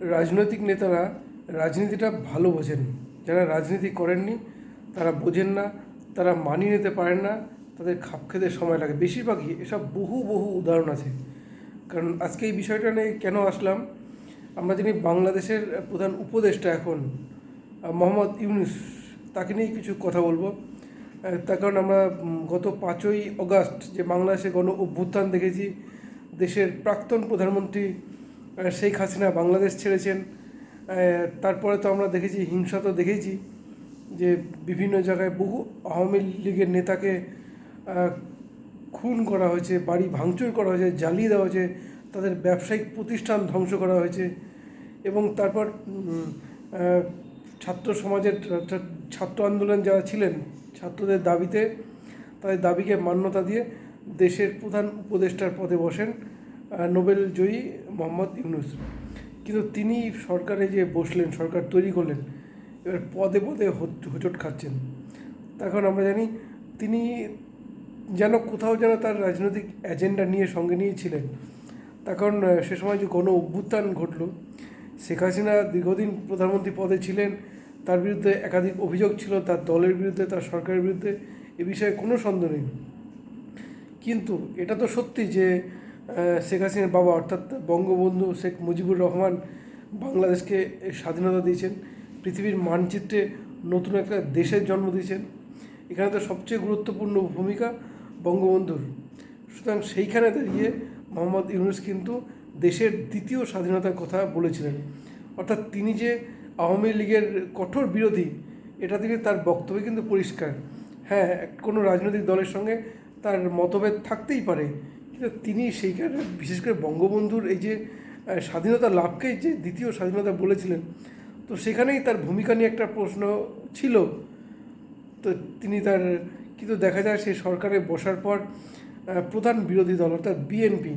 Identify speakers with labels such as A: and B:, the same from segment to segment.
A: রাজনৈতিক নেতারা রাজনীতিটা ভালো বোঝেন। যারা রাজনীতি করেননি, তারা বোঝেন না, তারা মানিয়ে নিতে পারেন না, তাদের খাপ খেতে সময় লাগে। বেশিরভাগই এসব বহু বহু উদাহরণ আছে। কারণ আজকে এই বিষয়টা নিয়ে কেন আসলাম? আমরা যিনি বাংলাদেশের প্রধান উপদেষ্টা এখন মোহাম্মদ ইউনুস, তাকে নিয়ে কিছু কথা বলব। তার কারণ আমরা গত পাঁচই অগাস্ট যে বাংলাদেশে গণ অভ্যুত্থান দেখেছি, দেশের প্রাক্তন প্রধানমন্ত্রী শেখ হাসিনা বাংলাদেশ ছেড়েছেন। তারপরে তো আমরা দেখেছি, হিংসা তো দেখেছি যে বিভিন্ন জায়গায় বহু আওয়ামী লীগের নেতাকে খুন করা হয়েছে, বাড়ি ভাঙচুর করা হয়েছে, জ্বালিয়ে দেওয়া হয়েছে, তাদের ব্যবসায়িক প্রতিষ্ঠান ধ্বংস করা হয়েছে এবং তারপর ছাত্র সমাজের ছাত্র আন্দোলন যারা ছিলেন, ছাত্রদের দাবিতে, তাদের দাবিকে মান্যতা দিয়ে দেশের প্রধান উপদেষ্টার পদে বসেন। নোবেল জয়ী মোহাম্মদ ইউনুস। কিন্তু তিনি সরকারে যে বসলেন সরকার তৈরি করলেন এবার পদে পদে হোঁচট খাচ্ছেন। তখন আমরা জানি তিনি যেন কোথাও যেন তার রাজনৈতিক এজেন্ডা নিয়ে সঙ্গে নিয়েছিলেন। তখন আহ, সে সময় যে গণ অভ্যুত্থান ঘটল শেখ হাসিনা দীর্ঘদিন প্রধানমন্ত্রী পদে ছিলেন তার বিরুদ্ধে একাধিক অভিযোগ ছিল তার দলের বিরুদ্ধে তার সরকারের বিরুদ্ধে এ বিষয়ে কোনো সন্দেহ নেই। কিন্তু এটা তো সত্যি যে শেখ হাসিনার বাবা অর্থাৎ বঙ্গবন্ধু শেখ মুজিবুর রহমান বাংলাদেশকে স্বাধীনতা দিয়েছেন, পৃথিবীর মানচিত্রে নতুন একটা দেশের জন্ম দিয়েছেন। এখানে তো সবচেয়ে গুরুত্বপূর্ণ ভূমিকা বঙ্গবন্ধুর। সুতরাং সেইখানে দাঁড়িয়ে মোহাম্মদ ইউনুস কিন্তু দেশের দ্বিতীয় স্বাধীনতার কথা বলেছিলেন। অর্থাৎ তিনি যে আওয়ামী লীগের কঠোর বিরোধী, এটা থেকে তার বক্তব্য কিন্তু পরিষ্কার। হ্যাঁ কোনো রাজনৈতিক দলের সঙ্গে তার মতভেদ থাকতেই পারে তিনি সেইখানে বিশেষ করে বঙ্গবন্ধুর এই যে স্বাধীনতা লাভকে যে দ্বিতীয় স্বাধীনতা বলেছিলেন, তো সেখানেই তার ভূমিকা নিয়ে একটা প্রশ্ন ছিল। তো তিনি তার, কিন্তু দেখা যায় সেই সরকারে বসার পর প্রধান বিরোধী দল অর্থাৎ বিএনপি,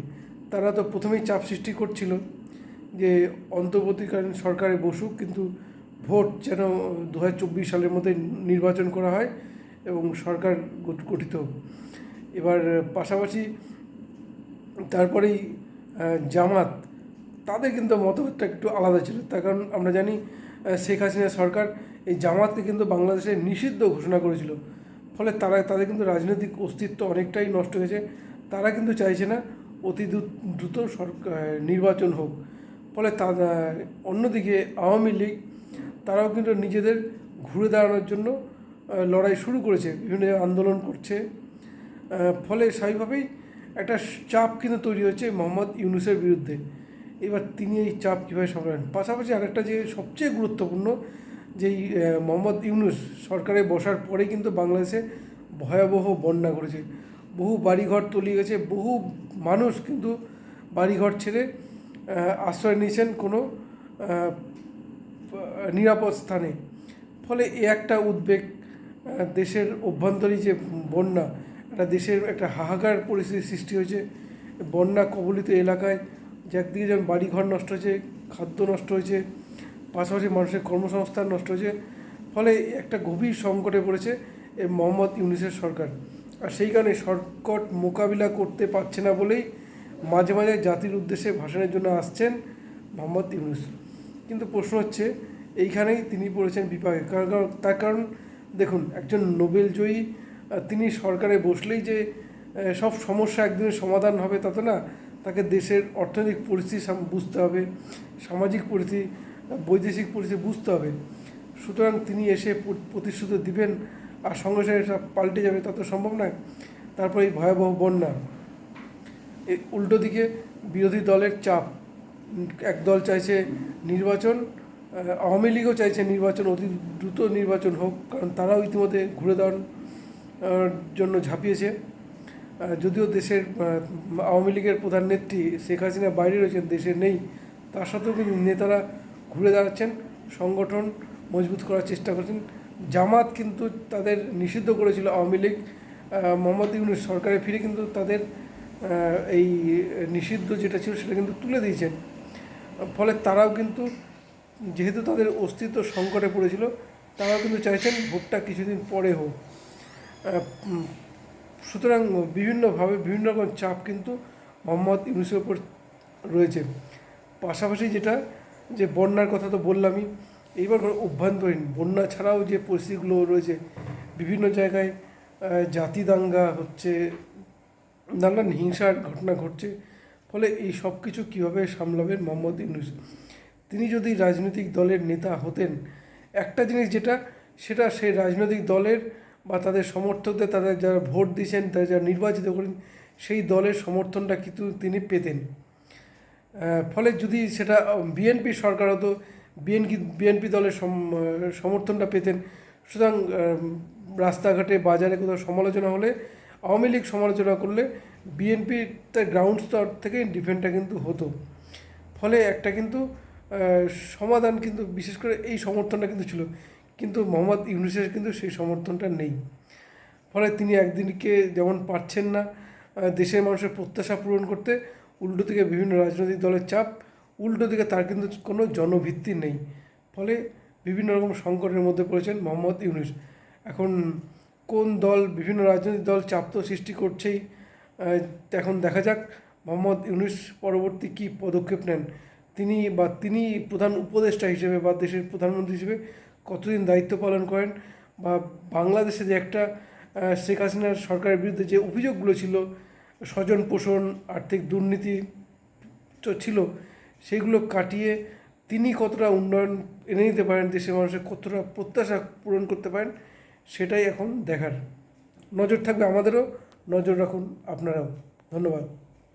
A: তারা তো প্রথমেই চাপ সৃষ্টি করছিল যে অন্তর্বর্তীকালীন সরকারে বসুক, কিন্তু ভোট যেন দু হাজার চব্বিশ সালের মধ্যে নির্বাচন করা হয় এবং সরকার গঠিত এবার পাশাপাশি তারপরেই জামাত, তাদের কিন্তু মতভেদটা একটু আলাদা ছিল। তার কারণ আমরা জানি শেখ হাসিনা সরকার এই জামাতকে কিন্তু বাংলাদেশে নিষিদ্ধ ঘোষণা করেছিল। ফলে তারা, তাদের কিন্তু রাজনৈতিক অস্তিত্ব অনেকটাই নষ্ট হয়েছে। তারা কিন্তু চাইছে না অতি দ্রু- দ্রুত সরকার নির্বাচন হোক। ফলে তা অন্যদিকে আওয়ামী লীগ, তারাও কিন্তু নিজেদের ঘুরে দাঁড়ানোর জন্য লড়াই শুরু করেছে। বিভিন্ন আন্দোলন করছে। ফলে স্বাভাবিকভাবেই একটা চাপ কিন্তু তৈরি হচ্ছে মোহাম্মদ ইউনুসের বিরুদ্ধে। এবার তিনি এই চাপ কীভাবে সামলান পাশাপাশি আরেকটা যে সবচেয়ে গুরুত্বপূর্ণ যে এই, মোহাম্মদ ইউনুস সরকারে বসার পরে কিন্তু বাংলাদেশে ভয়াবহ বন্যা ঘটেছে। বহু বাড়িঘর তলিয়ে গেছে বহু মানুষ কিন্তু বাড়িঘর ছেড়ে আশ্রয় নিয়েছেন কোনো নিরাপদ স্থানে। ফলে এ একটা উদ্বেগ দেশের অভ্যন্তরীণ যে বন্যা একটা দেশের একটা হাহাকার পরিস্থিতির সৃষ্টি হয়েছে। বন্যা কবলিত এলাকায় একদিকে যেমন বাড়িঘর নষ্ট হয়েছে, খাদ্য নষ্ট হয়েছে, পাশাপাশি মানুষের কর্মসংস্থান নষ্ট হয়েছে, ফলে একটা গভীর সংকটে পড়েছে এই মোহাম্মদ ইউনিসের সরকার। আর সেই কারণে সংকট মোকাবিলা করতে পারছে না বলেই মাঝে মাঝে জাতির উদ্দেশ্যে ভাষণের জন্য আসছেন মোহাম্মদ ইউনুস। কিন্তু প্রশ্ন হচ্ছে, এইখানেই তিনি পড়েছেন বিপাকে। কারণ তার কারণ, দেখুন, একজন নোবেল জয়ী তিনি সরকারে বসলেই যে সব সমস্যা একদিনের সমাধান হবে তা তো না, তাকে দেশের অর্থনৈতিক পরিস্থিতি বুঝতে হবে, সামাজিক পরিস্থিতি, বৈদেশিক পরিস্থিতি বুঝতে হবে। সুতরাং তিনি এসে প্রতিশ্রুতি দিবেন আর সঙ্গে সঙ্গে সব পাল্টে যাবে, তা তো সম্ভব নয়। তারপরে এই ভয়াবহ বন্যা। উল্টো দিকে বিরোধী দলের চাপ। এক দল চাইছে নির্বাচন আওয়ামী লীগও চাইছে নির্বাচন, অতি দ্রুত নির্বাচন হোক, কারণ তারাও ইতিমধ্যে ঘুরে দাঁড়ান। জন্য ঝাঁপিয়েছে। যদিও দেশের আওয়ামী লীগের প্রধান নেত্রী শেখ হাসিনা বাইরে রয়েছেন, দেশে নেই, তার সাথেও কিন্তু নেতারা ঘুরে দাঁড়াচ্ছেন, সংগঠন মজবুত করার চেষ্টা করছেন। জামাত কিন্তু তাদের নিষিদ্ধ করেছিল আওয়ামী লীগ। মোহাম্মদ ইউনুস সরকারে ফিরে কিন্তু তাদের এই নিষিদ্ধ যেটা ছিল সেটা কিন্তু তুলে দিয়েছেন। ফলে তারাও কিন্তু, যেহেতু তাদের অস্তিত্ব সংকটে পড়েছিল, তারাও কিন্তু চাইছেন ভোটটা কিছুদিন পরে হোক। সুতরাং বিভিন্নভাবে বিভিন্ন রকম চাপ কিন্তু মোহাম্মদ ইউনুসের উপর রয়েছে। পাশাপাশি যেটা, যে বন্যার কথা তো বললামই, এইবার অভ্যন্তরীণ, বন্যা ছাড়াও যে পরিস্থিতিগুলো রয়েছে, বিভিন্ন জায়গায় জাতি দাঙ্গা হচ্ছে, নানান হিংসার ঘটনা ঘটছে, ফলে এই সব কিছু কীভাবে সামলাবেন মোহাম্মদ ইউনুস? তিনি যদি রাজনৈতিক দলের নেতা হতেন, একটা জিনিস যেটা, সেটা সেই রাজনৈতিক দলের বা তাদের সমর্থকদের তাদের যারা ভোট দিয়েছেন, তারা যারা নির্বাচিত করেন, সেই দলের সমর্থনটা কিন্তু তিনি পেতেন। ফলে যদি সেটা বিএনপি সরকার হতো, বিএনপি বিএনপি দলের সম- সমর্থনটা পেতেন। সুতরাং রাস্তাঘাটে, বাজারে কোথাও সমালোচনা হলে, আওয়ামী লীগ সমালোচনা করলে বিএনপির গ্রাউন্ড স্তর থেকে ডিফেন্ডটা কিন্তু হতো। ফলে একটা কিন্তু সমাধান কিন্তু বিশেষ করে এই সমর্থনটা কিন্তু ছিল। কিন্তু মোহাম্মদ ইউনুসের কিন্তু সেই সমর্থনটা নেই। ফলে তিনি একদিনকে যেমন পারছেন না দেশের মানুষের প্রত্যাশা পূরণ করতে, উল্টো থেকে বিভিন্ন রাজনৈতিক দলের চাপ, উল্টো দিকে তার কিন্তু কোনো জনভিত্তি নেই। ফলে বিভিন্ন রকম সংকটের মধ্যে পড়েছেন মোহাম্মদ ইউনুস। এখন কোন দল, বিভিন্ন রাজনৈতিক দল চাপ তো সৃষ্টি করছেই এখন দেখা যাক মোহাম্মদ ইউনুস পরবর্তী কী পদক্ষেপ নেন। তিনি বা তিনি প্রধান উপদেষ্টা হিসেবে বা দেশের প্রধানমন্ত্রী হিসেবে কতদিন দায়িত্ব পালন করেন বা বাংলাদেশে যে একটা শেখ হাসিনার সরকারের বিরুদ্ধে যে অভিযোগগুলো ছিল, স্বজন পোষণ, আর্থিক দুর্নীতি ছিল, সেগুলো কাটিয়ে তিনি কতটা উন্নয়ন এনে নিতে পারেন, দেশের মানুষের কতটা প্রত্যাশা পূরণ করতে পারেন, সেটাই এখন দেখার। নজর থাকবে আমাদেরও, নজর রাখুন আপনারাও। ধন্যবাদ।